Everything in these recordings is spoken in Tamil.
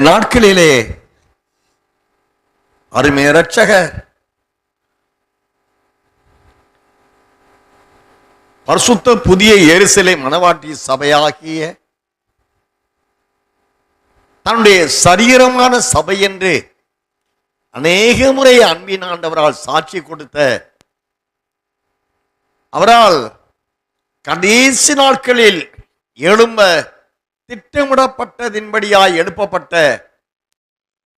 நாட்களிலே அருமை ரட்சகர் பரிசுத்த புதிய எரிசலை மனவாட்டி சபையாகிய தன்னுடைய சரீரமான சபை என்று அநேக முறை அன்பின் ஆண்டவரால் சாட்சி கொடுத்த அவரால் கடைசி நாட்களில் எழும்ப திட்டமிடப்பட்டதின்படியாய் எழுப்பப்பட்ட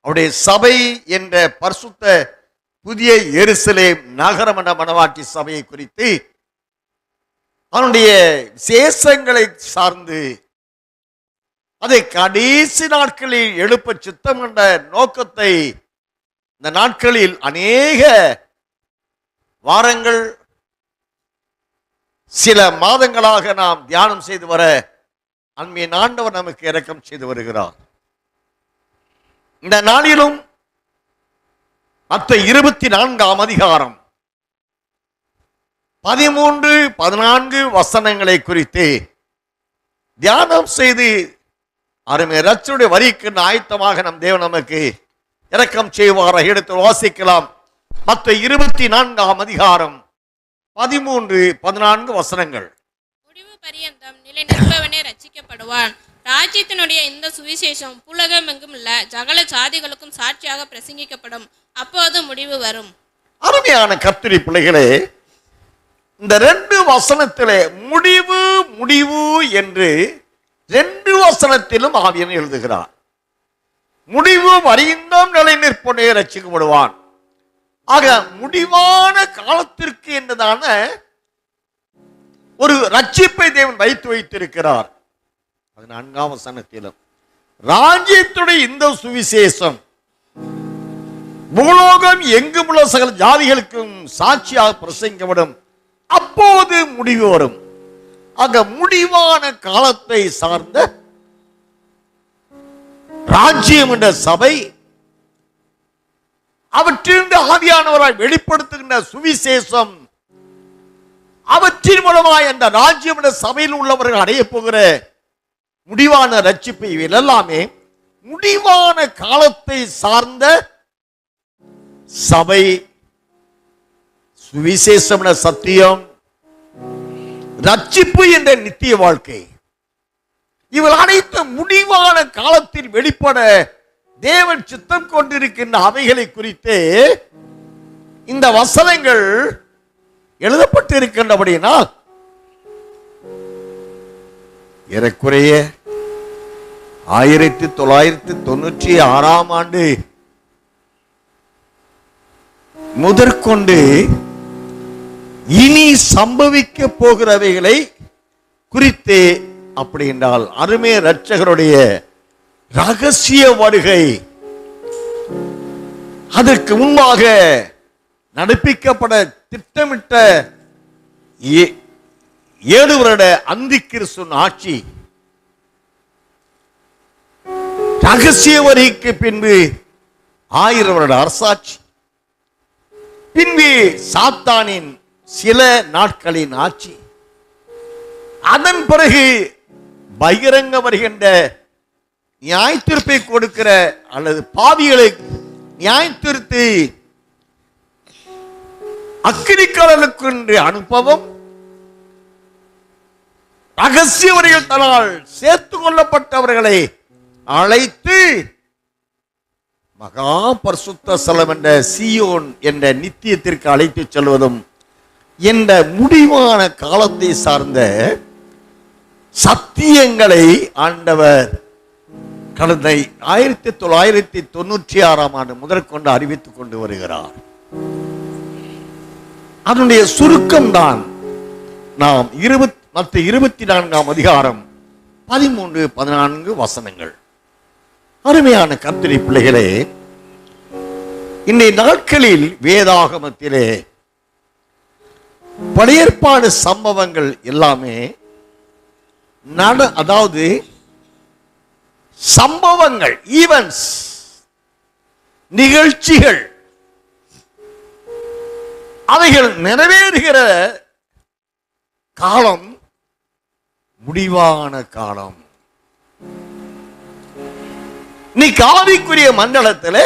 அவருடைய சபை என்ற பரிசுத்த புதிய எருசலேம் நகரமன மனவாட்டி சபையை குறித்து அவனுடைய விசேஷங்களை சார்ந்து அதை கடைசி நாட்களில் எழுப்ப சித்தம் என்ற நோக்கத்தை இந்த நாட்களில் அநேக வாரங்கள் சில மாதங்களாக நாம் தியானம் செய்து வர அன்பின் ஆண்டவர் நமக்கு இறக்கம் செய்து வருகிறார். இந்த நாளிலும் மற்ற இருபத்தி நான்காம் அதிகாரம் பதிமூன்று பதினான்கு வசனங்களை குறித்து தியானம் செய்து அருமை ரச்சனுடைய வரிக்கு ஆயத்தமாக நம் தேவன் நமக்கு இறக்கம் செய்வாராக எடுத்து வாசிக்கலாம். மற்ற இருபத்தி நான்காம் அதிகாரம் பதிமூன்று பதினான்கு வசனங்கள். முடிவு பரியந்தம். நிலை நிற்பவனே ரட்சிக்கப்படுவான் ராஜ்யத்தினுடைய இந்த சுவிசேஷம் புலகமெங்கும் இல்ல சகல சாதிகளுக்கும் சாட்சியாக பிரசங்கிக்கப்படும். அப்போது முடிவு வரும். அருமையான கத்திரி பிள்ளைகளே இந்த ரெண்டு வசனத்திலே முடிவு முடிவு என்று ரெண்டு வசனத்திலும் ஆவியன் எழுதுகிறார். முடிவு வரிந்தோம் நிலை நிற்பனே ரசிக்கப்படுவான் ஆக முடிவான காலத்திற்கு என்றதான ஒரு ரட்சிப்பை தேவன் வைத்து வைத்திருக்கிறார். பதினான்காம் வசனத்திலும் ராஜ்யத்துடைய இந்த சுவிசேஷம் பூலோகம் எங்கும் உள்ள சகல ஜாதிகளுக்கும் சாட்சியாக பிரசங்கப்படும் அப்போது முடிவு வரும். ஆக முடிவான காலத்தை சார்ந்த ராஜ்யம் என்ற சபை அவற்றிலிருந்து ஆவியானவராய் வெளிப்படுத்துகின்ற சுவிசேஷம் அவற்றின் மூலமாய் அந்த ராஜ்யம் என்ற சபையில் உள்ளவர்கள் அடைய போகிற முடிவான ரட்சிப்பு இவைகள் எல்லாமே முடிவான காலத்தை சார்ந்த சபை சுவிசேஷம் சத்தியம் ரட்சிப்பு என்ற நித்திய வாழ்க்கை. இவள் அனைத்து முடிவான காலத்தில் வெளிப்பட தேவன் சித்தம் கொண்டிருக்கின்ற அவைகளை குறித்து இந்த வசனங்கள் எழுதப்பட்டிருக்கின்றபடியினால் ஏறக்குறைய ஆயிரத்தி தொள்ளாயிரத்தி தொண்ணூற்றி ஆறாம் ஆண்டு முதற்கொண்டு இனி சம்பவிக்க போகிறவைகளை குறித்து அப்படி என்றால் அருமை ரட்சகருடைய ரகசிய வருகை அதற்கு முன்பாக நடப்பிக்கப்பட திட்டமிட்ட ஏ- ஏழு வருட அந்தி கிறிஸ்துவின் ஆட்சி. ரகசிய வரிக்கு பின்பு ஆயிரம் வருட அரசாட்சி. பின்பு சாத்தானின் சில நாட்களின் ஆட்சி. அதன் பிறகு பகிரங்க வருகின்ற நியாயத்திருப்பை கொடுக்கிற அல்லது பாவிகளை நியாயத்திருத்தி அக்கினிக்கடலுக்கு என்று அனுப்பவும் ரகசிய வரிகள் தனால் சேர்த்து கொள்ளப்பட்டவர்களை அழைத்து மகா பரிசுத்த ஸ்தலம் என்ற சியோன் என்ற நித்தியத்திற்கு அழைத்துச் செல்வதும் என்ற முடிவான காலத்தை சார்ந்த சத்தியங்களை ஆண்டவர் கடந்த ஆயிரத்தி தொள்ளாயிரத்தி தொண்ணூற்றி ஆறாம் ஆண்டு முதற்கொண்டு அறிவித்துக் கொண்டு வருகிறார். அதனுடைய சுருக்கம் தான் நாம் இருபத்தி மற்ற இருபத்தி நான்காம் அதிகாரம் பதிமூன்று பதினான்கு வசனங்கள். அருமையான கத்திரி பிள்ளைகளே இன்றைய நாட்களில் வேதாகமத்திலே படையற்பாடு சம்பவங்கள் எல்லாமே நட அதாவது சம்பவங்கள் ஈவென்ட்ஸ் நிகழ்ச்சிகள் அவைகள் நிறைவேறுகிற காலம் முடிவான காலம். நீ காவிக்குரிய மண்டலத்தில்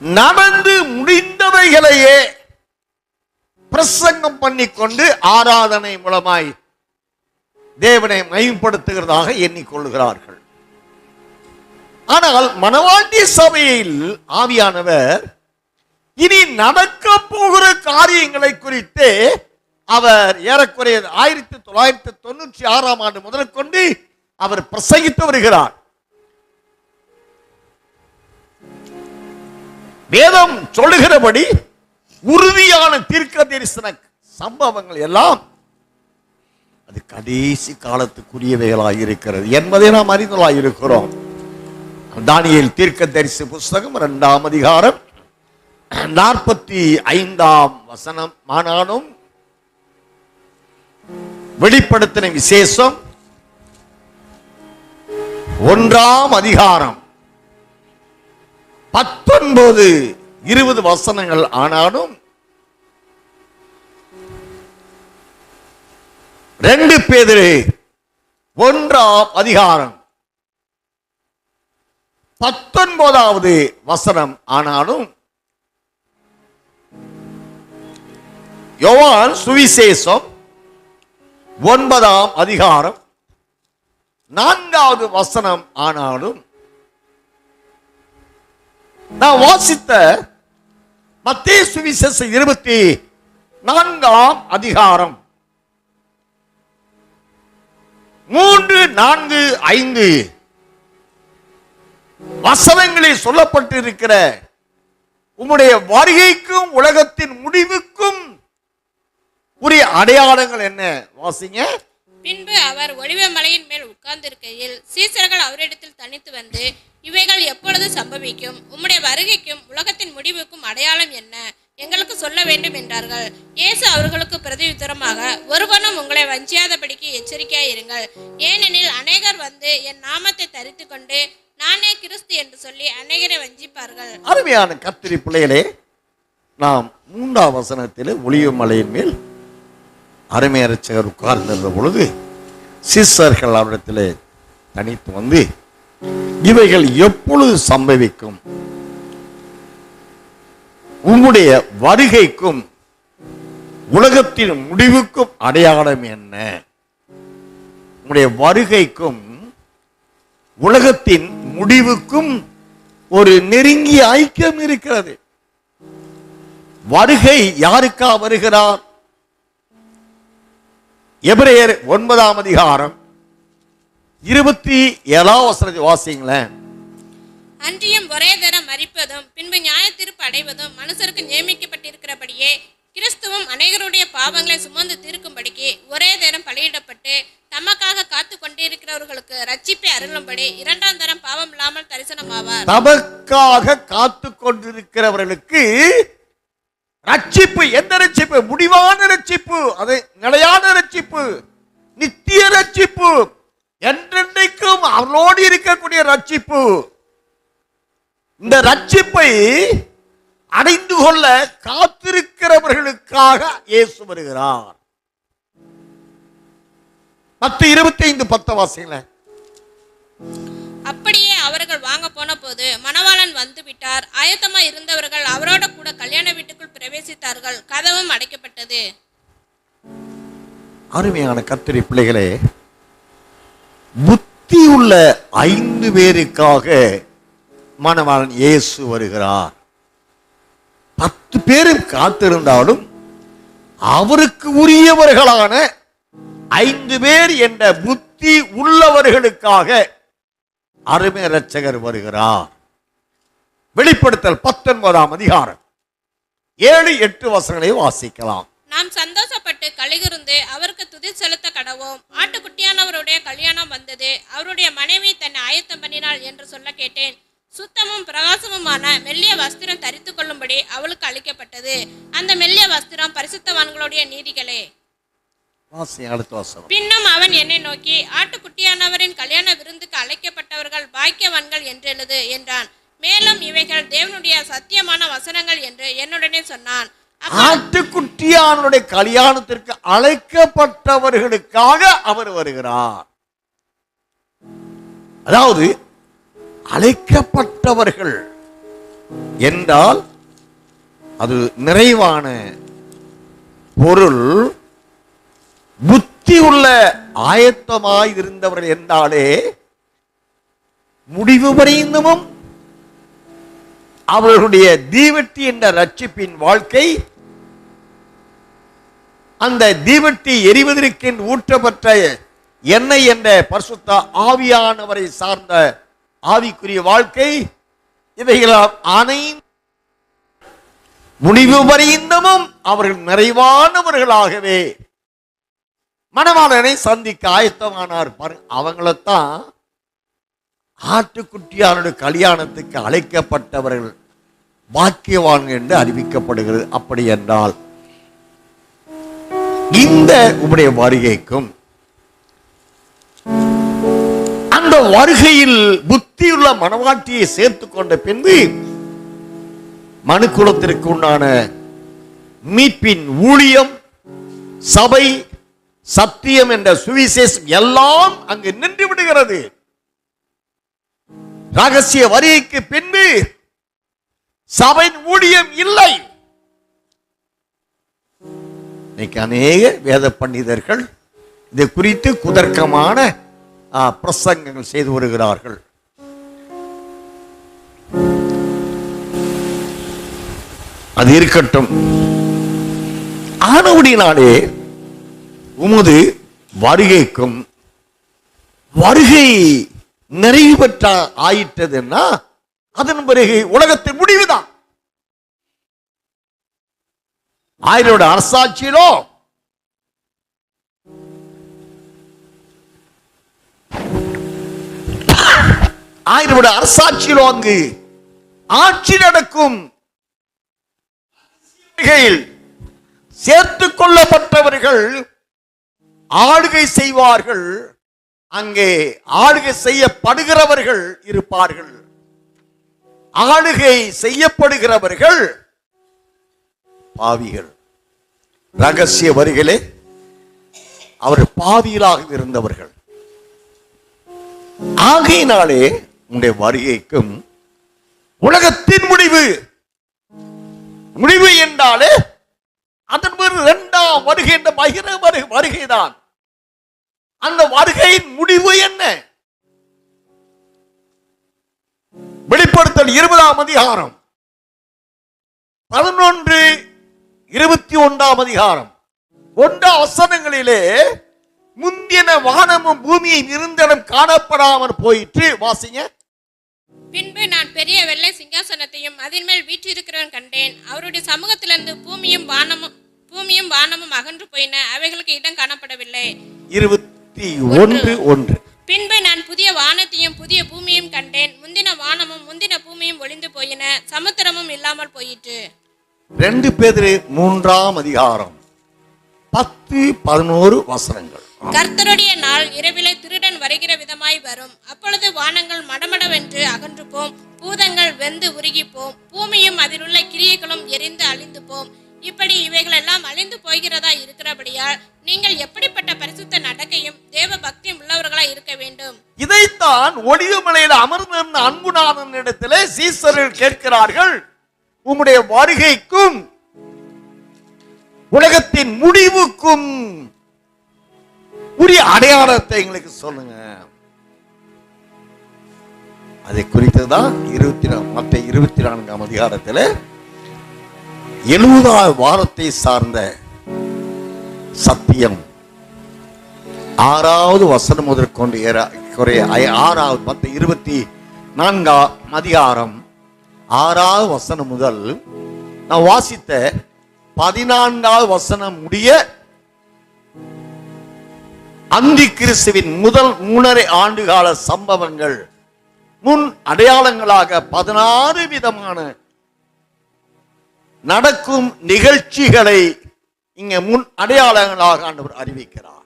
நடந்து முடிந்தவைகளையே பிரசங்கம் பண்ணிக்கொண்டு ஆராதனை மூலமாய் தேவனை மயப்படுத்துகிறதாக எண்ணிக்கொள்கிறார்கள் ஆனால் மணவாட்டி சபையில் ஆவியானவர் இனி நடக்க போகிற காரியங்களை குறித்து அவர் ஏறக்குறைய ஆயிரத்தி தொள்ளாயிரத்தி தொண்ணூற்றி ஆறாம் ஆண்டு முதல் கொண்டு அவர் பிரசங்கித்து வருகிறார். வேதம் சொல்லுகிறபடி உறுதியான தீர்க்க தரிசன சம்பவங்கள் எல்லாம் அது கடைசி காலத்துக்குரியவைகளாக இருக்கிறது என்பதை நாம் அறிந்தலாக இருக்கிறோம். தானியல் தீர்க்க தரிசி புஸ்தகம் இரண்டாம் அதிகாரம் நாற்பத்தி ஐந்தாம் வசனம். ஆனாலும் வெளிப்படுத்தின விசேஷம் ஒன்றாம் அதிகாரம். பத்தொன்பது இருபது வசனங்கள் ஆனாலும் ரெண்டு பேதிரு ஒன்றாம் அதிகாரம். பத்தொன்பதாவது வசனம் ஆனாலும் யோவான் சுவிசேஷம் ஒன்பதாம் அதிகாரம். நான்காவது வசனம் ஆனாலும் நான் வாசித்த மத்திய சுவிசேஷ இருபத்தி நான்காம் அதிகாரம். மூன்று நான்கு ஐந்து. வசனங்களில் சொல்லப்பட்டிருக்கிற உம்முடைய வருகைக்கும் உலகத்தின் முடிவுக்கும் உரிய அடையாளங்கள் என்ன? வாசிங்க. பின்பு அவர் ஒளிவ மலையின் மேல் உட்கார்ந்திருக்கையில் சீசர்கள் அவரிடத்தில் தனித்து வந்து இவைகள் எப்பொழுது சம்பவிக்கும்? உம்முடைய வருகைக்கும் உலகத்தின் முடிவுக்கும் அடையாளம் என்ன? எங்களுக்கு சொல்ல வேண்டும் என்றார்கள். இயேசு அவர்களுக்கு பிரதியுத்தரமாக ஒருவனும் உங்களை வஞ்சியாதபடிக்கு எச்சரிக்கையாயிருங்கள் ஏனெனில் அநேகர் வந்து என் நாமத்தை தரித்து கொண்டு நானே கிறிஸ்து என்று சொல்லி அநேகரை வஞ்சிப்பார்கள். அருமையான கத்திரி பிள்ளைகளே நாம் மூன்றாம் வசனத்தில் ஒளிவு மலையின் மேல் அருமை அரைச்சகர் உட்கார்ந்திருந்த பொழுது சிஸ்டர்கள் அவரிடத்தில் தனித்து வந்து இவைகள் எப்பொழுது சம்பவிக்கும்? உங்களுடைய வருகைக்கும் உலகத்தின் முடிவுக்கும் அடையாளம் என்ன? உங்களுடைய வருகைக்கும் உலகத்தின் முடிவுக்கும் ஒரு நெருங்கிய ஐக்கியம் இருக்கிறது. வருகை யாருக்கா வருகிறார்? எபிரேயர் ஒன்பதாம் அதிகாரம். இருபத்தி ஏழாம் வசனத்தை வாசிங்களேன் அன்றியும் ஒரே தரம் மரிப்பதும் பின்பு நியாயத்தீர்ப்பு அடைவதும் மனுஷருக்கு நியமிக்கப்பட்டிருக்கிறபடியே கிறிஸ்துவும் அநேகருடைய பாவங்களை சுமந்து தீர்க்கும்படிக்கு ஒரே தரம் பலியிடப்பட்டு தமக்காக காத்து கொண்டிருக்கிறவர்களுக்கு ரட்சிப்பை அருளும்படி இரண்டாம் தரம் பாவம் இல்லாமல் தரிசனமாவார். தமக்காக காத்து கொண்டிருக்கிறவர்களுக்கு ரட்சிப்பு எந்த ரட்சிப்பு முடிவான ரட்சிப்பு அது நிலையான ரட்சிப்பு நித்திய ரட்சிப்பு என்றென்றைக்கும் அவளோடு இருக்கக்கூடிய ரட்சிப்பு. இந்த ரட்சிப்பை அடைந்து கொள்ள காத்திருக்கிறவர்களுக்காக இயேசு வருகிறார். பத்து இருபத்தி ஐந்து பத்து வாசிங்கள. அப்படியே அவர்கள் வாங்க போன போது மணவாளன் வந்து விட்டார். ஆயத்தமா இருந்தவர்கள் அவரோட கூட கல்யாண வீட்டு பிரவேசித்தார்கள். கதவும் அடைக்கப்பட்டது. அருமையான கத்திரி பிள்ளைகளே புத்தி உள்ள ஐந்து பேருக்காக மணவாளன் இயேசு வருகிறார். பத்து பேரும் காத்திருந்தாலும் அவருக்கு உரியவர்களான ஐந்து பேர் என்ற புத்தி உள்ளவர்களுக்காக அருமை ரட்சகர் வருகிறார். வெளிப்படுத்தல் பத்தொன்பதாம் அதிகாரம். ஏழு எட்டு வசனங்களை வாசிக்கலாம். நாம் சந்தோஷப்பட்டு கலிகுருந்து அவருக்கு துதி செலுத்த கடவோம். ஆட்டுக்குட்டியானவருடைய கல்யாணம் வந்தது. அவருடைய மனைவி தன்னை ஆயத்தம் பண்ணினாள் என்று சொல்ல கேட்டேன். சுத்தமும் பிரகாசமுமான மெல்லிய வஸ்திரம் தரித்து கொள்ளும்படி அவளுக்கு அளிக்கப்பட்டது. அந்த மெல்லிய வஸ்திரம் பரிசுத்தவான்களுடைய நீதிகளே. பின்னும் அவன் என்னை நோக்கி ஆட்டுக்குட்டியானவரின் கல்யாண விருந்துக்கு அழைக்கப்பட்டவர்கள் பாக்கியவான்கள் என்றெழுது என்றான். மேலும் இவைகள் தேவனுடைய சத்தியமான வசனங்கள் என்று என்னுடனே சொன்னான். ஆட்டுக்குட்டியானுடைய கல்யாணத்திற்கு அழைக்கப்பட்டவர்களுக்காக அவர் வருகிறார். அதாவது அழைக்கப்பட்டவர்கள் என்றால் அது நிறைவான பொருள் புத்தி உள்ள ஆயத்தமாய் இருந்தவர்கள் என்றாலே முடிவு வரையினமும் அவர்களுடைய தீவெட்டி என்ற ரட்சிப்பின் வாழ்க்கை அந்த தீவெட்டி எரிவதற்கென்று ஊற்றப்பட்ட எண்ணெய் என்ற பரிசுத்த ஆவியானவரை சார்ந்த ஆவிக்குரிய வாழ்க்கை இவைகளால் அனைத்து முடிவு வரையினமும் அவர்கள் நிறைவானவர்களாகவே. மணவாளனை சந்திக்க ஆயத்தமானார் பாரு அவங்களைத்தான் ஆட்டுக்குட்டியானுடைய கல்யாணத்துக்கு அழைக்கப்பட்டவர்கள். பாக்கியவான் என்று அறிவிக்கப்படுகிறது. அப்படி என்றால் இந்த உடைய வருகைக்கும் அந்த வருகையில் புத்தியுள்ள மனவாட்டியை சேர்த்து கொண்ட பின்பு மனுக்குலத்திற்கு உண்டான மீட்பின் ஊழியம் சபை சத்தியம் என்ற சுவிசேஷம் எல்லாம் அங்கு நின்று விடுகிறது. ரகசிய வரிக்கு பின்பு சபையின் ஊழியம் இல்லை. இன்னைக்கு அநேக வேத பண்டிதர்கள் இது குறித்து குதர்க்கமான பிரசங்கங்கள் செய்து வருகிறார்கள். அது இருக்கட்டும். ஆனவுடினாலே உமது வருகைக்கும் வருகை நிறைவு பெற்ற ஆயிட்டதுன்னா அதன் பிறகு உலகத்தின் முடிவுதான். ஆயிரோட அரசாட்சியிலோ ஆயிரோட அரசாட்சியிலோ அங்கு ஆட்சி நடக்கும். சேர்த்து சேர்த்துக் கொள்ளப்பட்டவர்கள் ஆளுகை செய்வார்கள். அங்கே ஆளுகை செய்யப்படுகிறவர்கள் இருப்பார்கள். ஆளுகை செய்யப்படுகிறவர்கள் பாவிகள். ரகசிய வரிகளே அவர் பாவியலாக இருந்தவர்கள். ஆகையினாலே உன்னுடைய வருகைக்கும் உலகத்தின் முடிவு. முடிவு என்றாலே அதன் பிறகு இரண்டாம் வருகை என்ற பகிர வருகை வருகைதான். அந்த வருகையின் முடிவு என்ன? வெளிப்படுத்தல் இருபதாம் அதிகாரம். பதினொன்று இருபத்தி ஒன்றாம் அதிகாரம். ஒன்றாம் வசனங்களிலே முந்தின வானமும் பூமியை இருந்திடம் காணப்படாமல் போயிற்று. வாசிங்க. பின்பு நான் பெரிய வெள்ளை சிங்காசனத்தையும் அதன் மேல் வீற்றிருக்கிறவன் கண்டேன். அவருடைய சமூகத்திலிருந்து பூமியும் வானமும் பூமியும் வானமும் அகன்று போயின. அவைகளுக்கு இடம் காணப்படவில்லை. இருபத்தி ஒன்று ஒன்று. பின்பு நான் புதிய வானத்தையும் புதிய பூமியும் கண்டேன். முந்தின வானமும் முந்தின பூமியும் ஒளிந்து போயின. சமுத்திரமும் இல்லாமல் போயிற்று. ரெண்டு பேர் மூன்றாம் அதிகாரம். பத்து பதினோரு வசனங்கள். கர்த்தருடைய நாள் இரவிலே திருடன் வருகிற விதமாய் வரும். அப்பொழுது வானங்கள் மடமடவென்று அகன்று போம் பூதங்கள் வெந்து உருகி போம் பூமியும் அதிலுள்ள கிரியைகளும் எரிந்து அழிந்து போம் இப்படி இவைகள் எல்லாம் அழிந்து போகிறதா இருக்கிறபடியால் நீங்கள் எப்படிப்பட்ட பரிசுத்த நடக்கையும் தேவ பக்தியும் உள்ளவர்களாய் இருக்க வேண்டும். இதைத்தான் ஒளிவுமலையில் அமர்ந்திருந்த அன்புநாதன் இடத்திலே சீசர்கள் கேட்கிறார்கள். உம்முடைய வருகைக்கும் உலகத்தின் முடிவுக்கும் உரிய அடையாளத்தை எங்களுக்கு சொல்லுங்க. அதை குறித்து தான் இருபத்தி நா- மற்ற இருபத்தி நான்காம் அதிகாரத்தில் எழுபதாவது வாரத்தை சார்ந்த சத்தியம். ஆறாவது வசனம் முதற்கொண்டு ஏற- குறைய ஆறாவது பத்து இருபத்தி நான்கா அதிகாரம் ஆறாவது வசனம் முதல் நான் வாசித்த பதினான்காவது வசனம் முடிய அந்தி கிறிஸ்துவின் முதல் மூணரை ஆண்டுகால சம்பவங்கள் முன் அடையாளங்களாக பதினாறு விதமான நடக்கும் நிகழ்ச்சிகளை இங்க முன் அடையாளங்களாக ஆண்டவர் அறிவிக்கிறார்.